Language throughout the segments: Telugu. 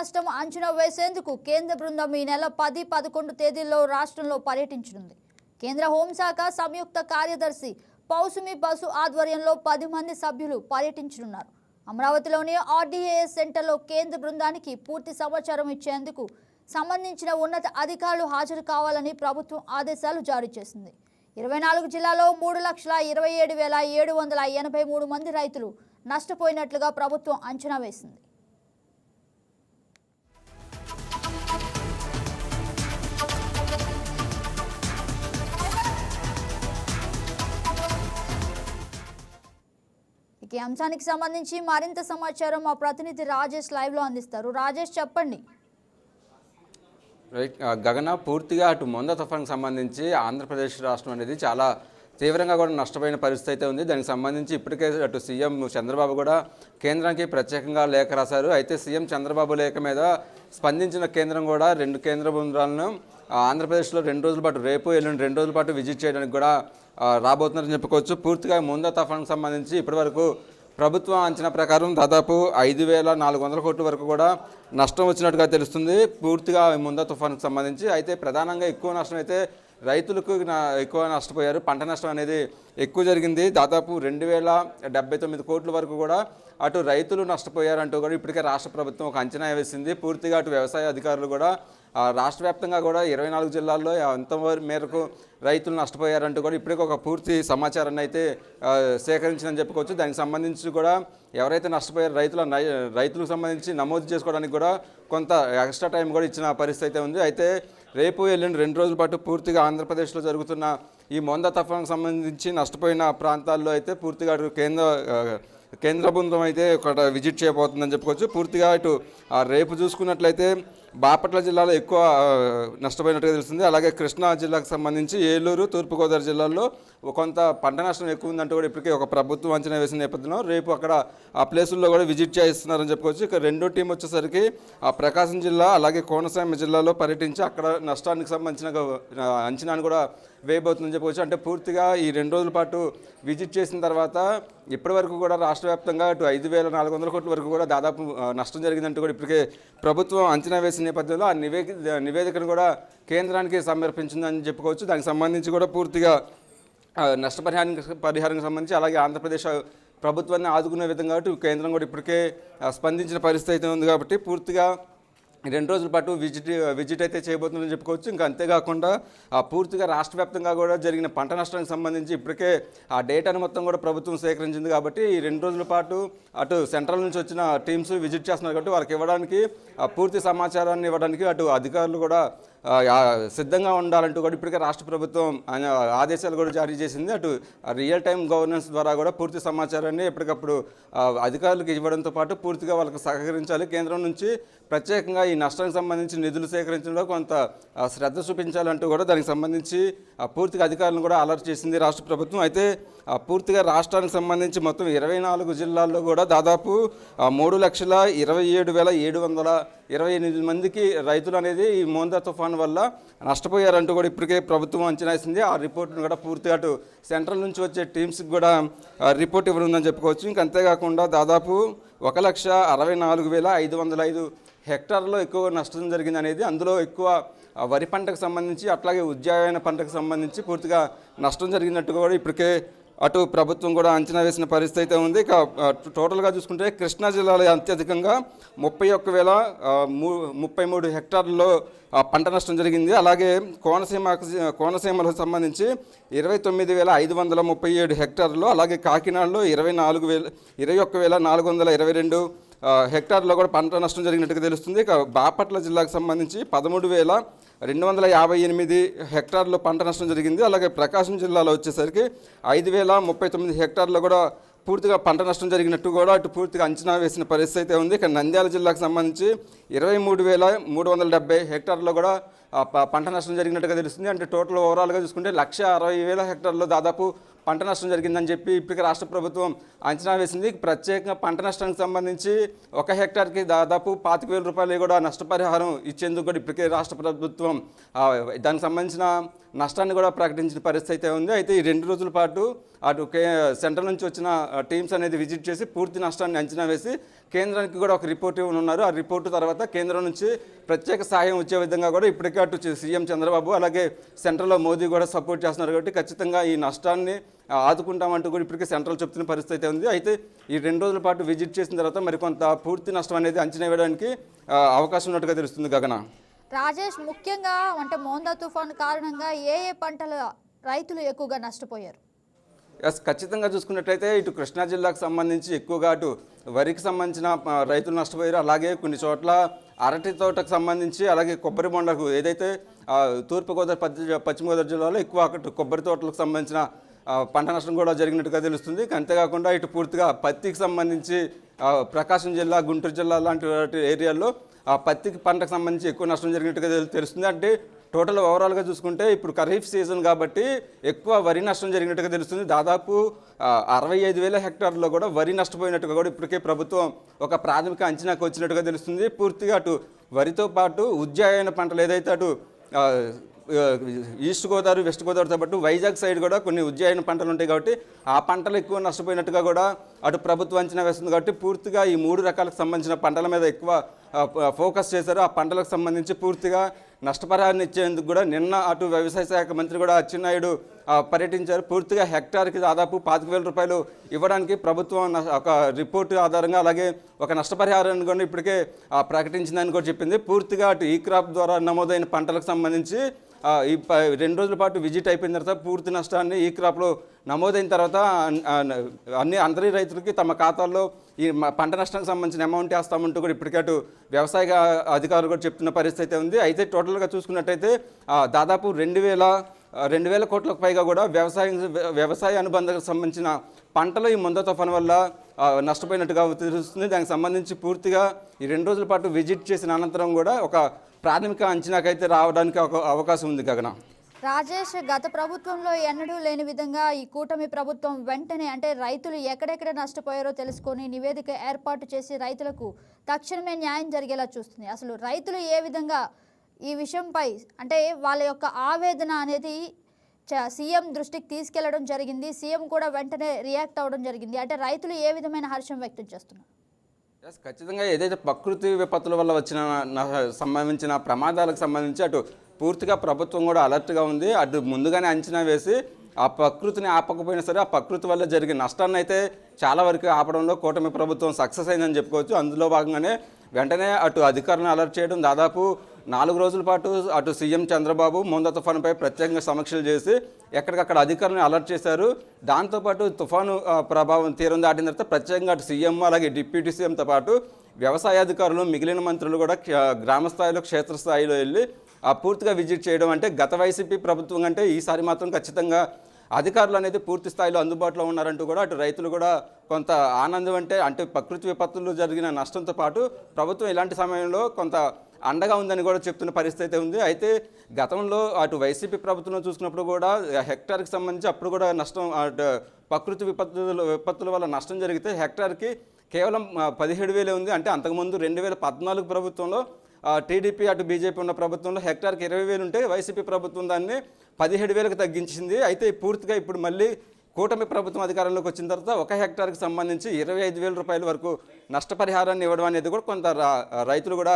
నష్టం అంచనా వేసేందుకు కేంద్ర బృందం ఈ నెల పది పదకొండు తేదీల్లో రాష్ట్రంలో పర్యటించనుంది. కేంద్ర హోంశాఖ సంయుక్త కార్యదర్శి పౌసుమి బసు ఆధ్వర్యంలో పది మంది సభ్యులు పర్యటించనున్నారు. అమరావతిలోని ఆర్డీఏఎస్ సెంటర్లో కేంద్ర బృందానికి పూర్తి సమాచారం ఇచ్చేందుకు సంబంధించిన ఉన్నత అధికారులు హాజరు కావాలని ప్రభుత్వం ఆదేశాలు జారీ చేసింది. ఇరవై నాలుగు జిల్లాలో మూడు లక్షల ఇరవై ఏడు వేల ఏడు వందల ఎనభై మూడు మంది రైతులు నష్టపోయినట్లుగా ప్రభుత్వం అంచనా వేసింది. ఇక ఈ అంశానికి సంబంధించి మరింత సమాచారం మా ప్రతినిధి రాజేష్ లైవ్లో అందిస్తారు. రాజేష్ చెప్పండి. రైట్ ఆ, గగన పూర్తిగా అటు మొంద తుఫాన్కి సంబంధించి ఆంధ్రప్రదేశ్ రాష్ట్రం అనేది చాలా తీవ్రంగా కూడా నష్టపోయిన పరిస్థితి అయితే ఉంది. దానికి సంబంధించి ఇప్పటికే అటు సీఎం చంద్రబాబు కూడా కేంద్రానికి ప్రత్యేకంగా లేఖ రాశారు. అయితే సీఎం చంద్రబాబు లేఖ మీద స్పందించిన కేంద్రం కూడా రెండు కేంద్ర బృందాలను ఆంధ్రప్రదేశ్లో రెండు రోజుల పాటు రేపు ఎల్లుండి రెండు రోజుల పాటు విజిట్ చేయడానికి కూడా రాబోతున్నారని చెప్పుకోవచ్చు. పూర్తిగా ముంద తఫాన్కి సంబంధించి ఇప్పటివరకు ప్రభుత్వం అంచనా ప్రకారం దాదాపు ఐదు వేల నాలుగు వందల కోట్ల వరకు కూడా నష్టం వచ్చినట్టుగా తెలుస్తుంది. పూర్తిగా ముందా తుఫాన్కి సంబంధించి. అయితే ప్రధానంగా ఎక్కువ నష్టం అయితే రైతులకు నా- ఎక్కువ నష్టపోయారు. పంట నష్టం అనేది ఎక్కువ జరిగింది. దాదాపు రెండు వేల డెబ్బై తొమ్మిది కోట్ల వరకు కూడా అటు రైతులు నష్టపోయారంటూ కూడా ఇప్పటికే రాష్ట్ర ప్రభుత్వం ఒక అంచనా వేసింది. పూర్తిగా అటు వ్యవసాయ అధికారులు కూడా రాష్ట్ర వ్యాప్తంగా కూడా ఇరవై నాలుగు జిల్లాల్లో ఎంత మేరకు రైతులు నష్టపోయారంటూ కూడా ఇప్పటికే ఒక పూర్తి సమాచారాన్ని అయితే సేకరించిందని చెప్పుకోవచ్చు. దానికి సంబంధించి కూడా ఎవరైతే నష్టపోయారో రైతుల రైతులకు సంబంధించి నమోదు చేసుకోవడానికి కూడా కొంత ఎక్స్ట్రా టైం కూడా ఇచ్చిన పరిస్థితి అయితే ఉంది. అయితే రేపు ఎల్లుండి రెండు రోజుల పాటు పూర్తిగా ఆంధ్రప్రదేశ్లో జరుగుతున్న ఈ మొంద తఫానికి సంబంధించి నష్టపోయిన ప్రాంతాల్లో అయితే పూర్తిగా అటు కేంద్ర కేంద్ర బృందం అయితే ఒక విజిట్ చేయబోతుందని చెప్పుకోవచ్చు. పూర్తిగా ఇటు ఆ, రేపు చూసుకున్నట్లయితే బాపట్ల జిల్లాలో ఎక్కువ నష్టపోయినట్టుగా తెలుస్తుంది. అలాగే కృష్ణా జిల్లాకు సంబంధించి ఏలూరు తూర్పుగోదావరి జిల్లాల్లో కొంత పంట నష్టం ఎక్కువ ఉందంటూ కూడా ఇప్పటికే ఒక ప్రభుత్వం అంచనా వేసిన నేపథ్యంలో రేపు అక్కడ ఆ ప్లేసుల్లో కూడా విజిట్ చేయిస్తున్నారని చెప్పుకోవచ్చు. ఇక రెండో టీం వచ్చేసరికి ఆ ప్రకాశం జిల్లా అలాగే కోనసీమ జిల్లాలో పర్యటించి అక్కడ నష్టానికి సంబంధించిన అంచనాను కూడా వేయబోతుందని చెప్పుకోవచ్చు అంటే పూర్తిగా ఈ రెండు రోజుల పాటు విజిట్ చేసిన తర్వాత ఇప్పటి వరకు కూడా రాష్ట్ర వ్యాప్తంగా అటు ఐదు వేల నాలుగు వందల కోట్ల వరకు కూడా దాదాపు నష్టం జరిగిందంటూ కూడా ఇప్పటికే ప్రభుత్వం అంచనా వేసిన నేపథ్యంలో ఆ నివేది నివేదికను కూడా కేంద్రానికి సమర్పించిందని చెప్పుకోవచ్చు. దానికి సంబంధించి కూడా పూర్తిగా నష్టపరిహారానికి పరిహారానికి సంబంధించి అలాగే ఆంధ్రప్రదేశ్ ప్రభుత్వాన్ని ఆదుకునే విధంగా అటు కేంద్రం కూడా ఇప్పటికే స్పందించిన పరిస్థితి అయితే ఉంది కాబట్టి పూర్తిగా రెండు రోజుల పాటు విజిట్ విజిట్ అయితే చేయబోతుందని చెప్పుకోవచ్చు. ఇంకా అంతేకాకుండా ఆ పూర్తిగా రాష్ట్ర వ్యాప్తంగా కూడా జరిగిన పంట నష్టానికి సంబంధించి ఇప్పటికే ఆ డేటాను మొత్తం కూడా ప్రభుత్వం సేకరించింది కాబట్టి ఈ రెండు రోజుల పాటు అటు సెంట్రల్ నుంచి వచ్చిన టీమ్స్ విజిట్ చేస్తున్నారు కాబట్టి వారికి ఇవ్వడానికి ఆ పూర్తి సమాచారాన్ని ఇవ్వడానికి అటు అధికారులు కూడా సిద్ధంగా ఉండాలంటూ కూడా ఇప్పటికే రాష్ట్ర ప్రభుత్వం ఆయన ఆదేశాలు కూడా జారీ చేసింది. అటు రియల్ టైం గవర్నెన్స్ ద్వారా కూడా పూర్తి సమాచారాన్ని ఎప్పటికప్పుడు అధికారులకు ఇవ్వడంతో పాటు పూర్తిగా వాళ్ళకి సహకరించాలి. కేంద్రం నుంచి ప్రత్యేకంగా ఈ నష్టానికి సంబంధించి నిధులు సేకరించడంలో కొంత శ్రద్ధ చూపించాలంటూ కూడా దానికి సంబంధించి ఆ, పూర్తిగా అధికారులను కూడా అలర్ట్ చేసింది రాష్ట్ర ప్రభుత్వం. అయితే ఆ, పూర్తిగా రాష్ట్రానికి సంబంధించి మొత్తం ఇరవై నాలుగు జిల్లాల్లో కూడా దాదాపు మూడు లక్షల ఇరవై ఏడు వేల ఏడు వందల ఇరవై ఎనిమిది మందికి రైతులు అనేది ఈ మోందా తుఫాన్ వల్ల నష్టపోయారంటూ కూడా ఇప్పటికే ప్రభుత్వం అంచనా వేసింది. ఆ రిపోర్ట్ను కూడా పూర్తిగా అటు సెంట్రల్ నుంచి వచ్చే టీమ్స్కి కూడా రిపోర్ట్ ఇవ్వనుందని చెప్పుకోవచ్చు. ఇంక అంతేకాకుండా దాదాపు ఒక లక్ష అరవై నాలుగు వేల ఐదు వందల ఐదు హెక్టార్లో ఎక్కువ నష్టం జరిగింది అనేది అందులో ఎక్కువ వరి పంటకు సంబంధించి అట్లాగే ఉద్యాన పంటకు సంబంధించి పూర్తిగా నష్టం జరిగినట్టుగా కూడా ఇప్పటికే అటు ప్రభుత్వం కూడా అంచనా వేసిన పరిస్థితి అయితే ఉంది. ఇక టోటల్గా చూసుకుంటే కృష్ణా జిల్లాలో అత్యధికంగా ముప్పై ఒక్క వేల ముప్పై మూడు హెక్టార్లలో పంట నష్టం జరిగింది. అలాగే కోనసీమ కోనసీమలకు సంబంధించి ఇరవై తొమ్మిది వేల ఐదు వందల ముప్పై ఏడు హెక్టార్లు అలాగే కాకినాడలో ఇరవై నాలుగు వేల ఇరవై ఒక్క వేల నాలుగు వందల ఇరవై రెండు హెక్టార్లో కూడా పంట నష్టం జరిగినట్టుగా తెలుస్తుంది. ఇక బాపట్ల జిల్లాకు సంబంధించి పదమూడు వేల రెండు వందల యాభై ఎనిమిది హెక్టార్లో పంట నష్టం జరిగింది. అలాగే ప్రకాశం జిల్లాలో వచ్చేసరికి ఐదు వేల ముప్పై తొమ్మిది హెక్టార్లో కూడా పూర్తిగా పంట నష్టం జరిగినట్టు కూడా అటు పూర్తిగా అంచనా వేసిన పరిస్థితి అయితే ఉంది. ఇక నంద్యాల జిల్లాకు సంబంధించి ఇరవై మూడు వేల మూడు వందల డెబ్బై హెక్టార్లో కూడా పంట నష్టం జరిగినట్టుగా తెలుస్తుంది. అంటే టోటల్ ఓవరాల్గా చూసుకుంటే లక్ష అరవై వేల హెక్టార్లో దాదాపు పంట నష్టం జరిగిందని చెప్పి ఇప్పటికే రాష్ట్ర ప్రభుత్వం అంచనా వేసింది. ప్రత్యేకంగా పంట నష్టానికి సంబంధించి ఒక హెక్టార్కి దాదాపు పాతిక వేల రూపాయలు కూడా నష్టపరిహారం ఇచ్చేందుకు కూడా ఇప్పటికే రాష్ట్ర ప్రభుత్వం దానికి సంబంధించిన నష్టాన్ని కూడా ప్రకటించిన పరిస్థితి అయితే ఉంది. అయితే ఈ రెండు రోజుల పాటు అటు కే సెంటర్ నుంచి వచ్చిన టీమ్స్ అనేది విజిట్ చేసి పూర్తి నష్టాన్ని అంచనా వేసి కేంద్రానికి కూడా ఒక రిపోర్ట్ ఇవ్వనున్నారు. ఆ రిపోర్టు తర్వాత కేంద్రం నుంచి ప్రత్యేక సహాయం వచ్చే విధంగా కూడా ఇప్పటికే అటు సీఎం చంద్రబాబు అలాగే సెంట్రల్లో మోదీ కూడా సపోర్ట్ చేస్తున్నారు కాబట్టి ఖచ్చితంగా ఈ నష్టాన్ని ఆదుకుంటామంటూ కూడా ఇప్పటికే సెంట్రల్ చెప్తున్న పరిస్థితి అయితే ఉంది. అయితే ఈ రెండు రోజుల పాటు విజిట్ చేసిన తర్వాత మరికొంత పూర్తి నష్టం అనేది అంచనా వేయడానికి అవకాశం ఉన్నట్టుగా తెలుస్తుంది గగన. రాజేష్ ముఖ్యంగా అంటే మోందా తుఫాన్ కారణంగా ఏ ఏ పంటల రైతులు ఎక్కువగా నష్టపోయారు? ఎస్ ఖచ్చితంగా చూసుకున్నట్లయితే ఇటు కృష్ణా జిల్లాకు సంబంధించి ఎక్కువగా అటు వరికి సంబంధించిన రైతులు నష్టపోయారు. అలాగే కొన్ని చోట్ల అరటి తోటకు సంబంధించి అలాగే కొబ్బరి బొండకు ఏదైతే తూర్పుగోదావరి పశ్చిమ గోదావరి జిల్లాలో ఎక్కువ అక్కడ కొబ్బరి తోటలకు సంబంధించిన పంట నష్టం కూడా జరిగినట్టుగా తెలుస్తుంది. అంతేకాకుండా ఇటు పూర్తిగా పత్తికి సంబంధించి ప్రకాశం జిల్లా గుంటూరు జిల్లా లాంటి ఏరియాల్లో ఆ పత్తికి పంటకు సంబంధించి ఎక్కువ నష్టం జరిగినట్టుగా తెలుస్తుంది. అంటే టోటల్ ఓవరాల్గా చూసుకుంటే ఇప్పుడు ఖరీఫ్ సీజన్ కాబట్టి ఎక్కువ వరి నష్టం జరిగినట్టుగా తెలుస్తుంది. దాదాపు అరవై ఐదు వేల హెక్టార్లో కూడా వరి నష్టపోయినట్టుగా కూడా ఇప్పటికే ప్రభుత్వం ఒక ప్రాథమిక అంచనాకు వచ్చినట్టుగా తెలుస్తుంది. పూర్తిగా అటు వరితో పాటు ఉద్యాయన పంటలు ఏదైతే అటు ఈస్ట్ గోదావరి వెస్ట్ గోదావరితో పాటు వైజాగ్ సైడ్ కూడా కొన్ని ఉద్యాయన పంటలు ఉంటాయి కాబట్టి ఆ పంటలు ఎక్కువ నష్టపోయినట్టుగా కూడా అటు ప్రభుత్వం అంచనా వేస్తుంది కాబట్టి పూర్తిగా ఈ మూడు రకాలకు సంబంధించిన పంటల మీద ఎక్కువ ఫోకస్ చేశారు. ఆ పంటలకు సంబంధించి పూర్తిగా నష్టపరిహారాన్ని ఇచ్చేందుకు కూడా నిన్న అటు వ్యవసాయ శాఖ మంత్రి కూడా అచ్చెన్నాయుడు పర్యటించారు. పూర్తిగా హెక్టార్కి దాదాపు పాతిక వేల రూపాయలు ఇవ్వడానికి ప్రభుత్వం ఒక రిపోర్టు ఆధారంగా అలాగే ఒక నష్టపరిహారాన్ని కూడా ఇప్పటికే ప్రకటించిందని కూడా చెప్పింది. పూర్తిగా అటు ఈ క్రాప్ ద్వారా నమోదైన పంటలకు సంబంధించి ఈ రెండు రోజుల పాటు విజిట్ అయిపోయిన తర్వాత పూర్తి నష్టాన్ని ఈ క్రాప్లో నమోదైన తర్వాత అన్ని అందరి రైతులకి తమ ఖాతాల్లో ఈ పంట నష్టానికి సంబంధించిన అమౌంట్ వేస్తామంటూ కూడా ఇప్పటికటు వ్యవసాయ అధికారులు కూడా చెప్తున్న పరిస్థితి అయితే ఉంది. అయితే టోటల్గా చూసుకున్నట్టయితే దాదాపు రెండు వేల రెండు వేల కోట్లకు పైగా కూడా వ్యవసాయం వ్యవసాయ అనుబంధాలకు సంబంధించిన పంటలు ఈ ముంద తుఫాను వల్ల నష్టపోయినట్టుగా తెలుస్తుంది. దానికి సంబంధించి పూర్తిగా ఈ రెండు రోజుల పాటు విజిట్ చేసిన అనంతరం కూడా ఒక ప్రాథమిక అంచనాకైతే రావడానికి ఒక అవకాశం ఉంది గగన. రాజేష్ గత ప్రభుత్వంలో ఎన్నడూ లేని విధంగా ఈ కూటమి ప్రభుత్వం వెంటనే అంటే రైతులు ఎక్కడెక్కడ నష్టపోయారో తెలుసుకొని నివేదిక ఏర్పాటు చేసి రైతులకు తక్షణమే న్యాయం జరిగేలా చూస్తుంది. అసలు రైతులు ఏ విధంగా ఈ విషయంపై అంటే వాళ్ళ యొక్క ఆవేదన అనేది చ- సీఎం దృష్టికి తీసుకెళ్ళడం జరిగింది. సీఎం కూడా వెంటనే రియాక్ట్ అవ్వడం జరిగింది. అంటే రైతులు ఏ విధమైన హర్షం వ్యక్తం చేస్తున్నారు? ఎస్ ఖచ్చితంగా ఏదైతే ప్రకృతి విపత్తుల వల్ల వచ్చిన సంబంధించిన ప్రమాదాలకు సంబంధించి అటు పూర్తిగా ప్రభుత్వం కూడా అలర్ట్గా ఉంది. అటు ముందుగానే అంచనా వేసి ఆ ప్రకృతిని ఆపకపోయినా సరే ఆ ప్రకృతి వల్ల జరిగే నష్టాన్ని అయితే చాలా వరకు ఆపడంలో కూటమి ప్రభుత్వం సక్సెస్ అయిందని చెప్పుకోవచ్చు. అందులో భాగంగానే వెంటనే అటు అధికారులను అలర్ట్ చేయడం దాదాపు నాలుగు రోజుల పాటు అటు సీఎం చంద్రబాబు ముందు తుఫానుపై ప్రత్యేకంగా సమీక్షలు చేసి ఎక్కడికక్కడ అధికారులను అలర్ట్ చేశారు. దాంతోపాటు తుఫాను ప్రభావం తీరం దాటిన తర్వాత ప్రత్యేకంగా అటు సీఎం అలాగే డిప్యూటీ సీఎంతో పాటు వ్యవసాయ అధికారులు మిగిలిన మంత్రులు కూడా గ్రామస్థాయిలో గ్రామ స్థాయిలో క్షేత్రస్థాయిలో వెళ్ళి ఆ పూర్తిగా విజిట్ చేయడం అంటే గత వైసీపీ ప్రభుత్వం అంటే ఈసారి మాత్రం ఖచ్చితంగా అధికారులు అనేది పూర్తి స్థాయిలో అందుబాటులో ఉన్నారంటూ కూడా అటు రైతులు కూడా కొంత ఆనందం అంటే అంటే ప్రకృతి విపత్తులు జరిగిన నష్టంతో పాటు ప్రభుత్వం ఇలాంటి సమయంలో కొంత అండగా ఉందని కూడా చెప్తున్న పరిస్థితి అయితే ఉంది. అయితే గతంలో అటు వైసీపీ ప్రభుత్వం చూసుకున్నప్పుడు కూడా హెక్టార్కి సంబంధించి అప్పుడు కూడా నష్టం అటు ప్రకృతి విపత్తుల విపత్తుల వల్ల నష్టం జరిగితే హెక్టార్కి కేవలం పదిహేడు వేలే ఉంది. అంటే అంతకుముందు రెండు వేల పద్నాలుగు ప్రభుత్వంలో టీడీపీ అటు బీజేపీ ఉన్న ప్రభుత్వంలో హెక్టార్కి ఇరవై వేలు ఉంటే వైసీపీ ప్రభుత్వం దాన్ని పదిహేడు వేలకు తగ్గించింది. అయితే పూర్తిగా ఇప్పుడు మళ్ళీ కూటమి ప్రభుత్వం అధికారంలోకి వచ్చిన తర్వాత ఒక హెక్టార్కి సంబంధించి ఇరవై ఐదు వేల రూపాయల వరకు నష్టపరిహారాన్ని ఇవ్వడం అనేది కూడా కొంత రైతులు కూడా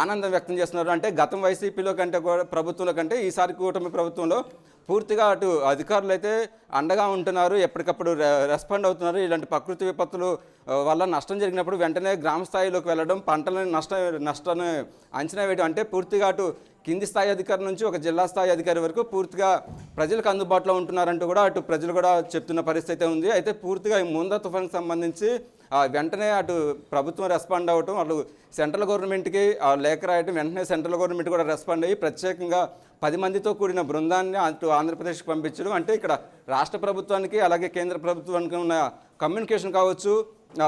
ఆనందం వ్యక్తం చేస్తున్నారు. అంటే గతం వైసీపీలో కంటే కూడా ప్రభుత్వంలో కంటే ఈసారి కూటమి ప్రభుత్వంలో పూర్తిగా అటు అధికారులు అయితే అండగా ఉంటున్నారు ఎప్పటికప్పుడు రెస్పాండ్ అవుతున్నారు. ఇలాంటి ప్రకృతి విపత్తులు వల్ల నష్టం జరిగినప్పుడు వెంటనే గ్రామ స్థాయిలోకి వెళ్ళడం పంటలను నష్ట నష్టాన్ని అంచనా వేయడం అంటే పూర్తిగా అటు కింది స్థాయి అధికారి నుంచి ఒక జిల్లా స్థాయి అధికారి వరకు పూర్తిగా ప్రజలకు అందుబాటులో ఉంటున్నారంటూ కూడా అటు ప్రజలు కూడా చెప్తున్న పరిస్థితి అయితే ఉంది. అయితే పూర్తిగా ఈ ముందా తుఫాన్కి సంబంధించి వెంటనే అటు ప్రభుత్వం రెస్పాండ్ అవ్వటం అటు సెంట్రల్ గవర్నమెంట్కి లేఖ రాయటం వెంటనే సెంట్రల్ గవర్నమెంట్ కూడా రెస్పాండ్ అయ్యి ప్రత్యేకంగా పది మందితో కూడిన బృందాన్ని అటు ఆంధ్రప్రదేశ్కి పంపించడం. అంటే ఇక్కడ రాష్ట్ర ప్రభుత్వానికి అలాగే కేంద్ర ప్రభుత్వానికి ఉన్న కమ్యూనికేషన్ కావచ్చు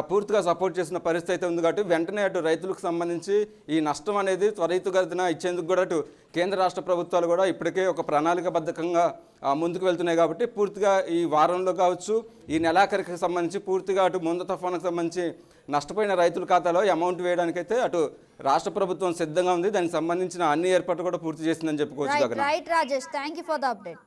పూర్తిగా సపోర్ట్ చేసిన పరిస్థితి అయితే ఉంది కాబట్టి వెంటనే అటు రైతులకు సంబంధించి ఈ నష్టం అనేది త్వరితగతిన ఇచ్చేందుకు కూడా అటు కేంద్ర రాష్ట్ర ప్రభుత్వాలు కూడా ఇప్పటికే ఒక ప్రణాళికబద్ధకంగా ముందుకు వెళ్తున్నాయి కాబట్టి పూర్తిగా ఈ వారంలో కావచ్చు ఈ నెలాఖరికి సంబంధించి పూర్తిగా అటు ముందు తుఫానుకు సంబంధించి నష్టపోయిన రైతుల ఖాతాలో అమౌంట్ వేయడానికైతే అటు రాష్ట్ర ప్రభుత్వం సిద్ధంగా ఉంది. దానికి సంబంధించిన అన్ని ఏర్పాట్లు కూడా పూర్తి చేసిందని చెప్పుకోవచ్చు right Rajesh thank you for the update